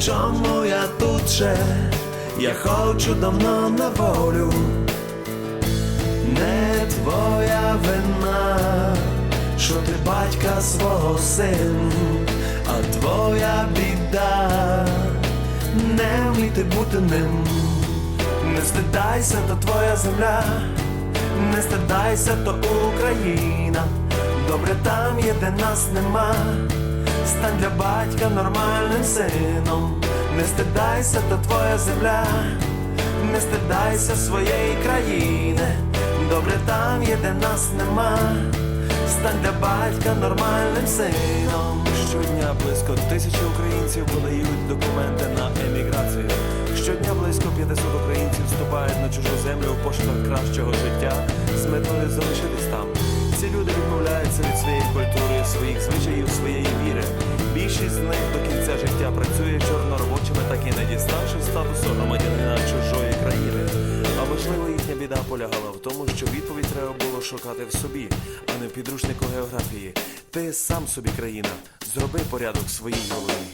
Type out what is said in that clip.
Чому я тут ще? Я хочу давно на волю. Не твоя вина, що ти батька свого син, а твоя біда, не вміти бути ним. Не стидайся, то твоя земля, не стидайся, то Україна. Добре там є, де нас нема. Стань для батька нормальним сином. Не стидайся, то твоя земля, не стидайся своєї країни. Добре там є, де нас нема. Стань для батька нормальним сином. Щодня близько тисячі українців подають документи на еміграцію. Щодня близько 500 українців вступають на чужу землю в пошуках кращого життя з метою залишитись там. Ці люди відмовляються від своєї культури, своїх звичаїв, своєї віри. Більшість до кінця життя працює чорноробочими, так і не діставши статусу громадянина чужої країни. А можливо, їхня біда полягала в тому, що відповідь треба було шукати в собі, а не в підручнику географії. Ти сам собі країна. Зроби порядок в своїй голові.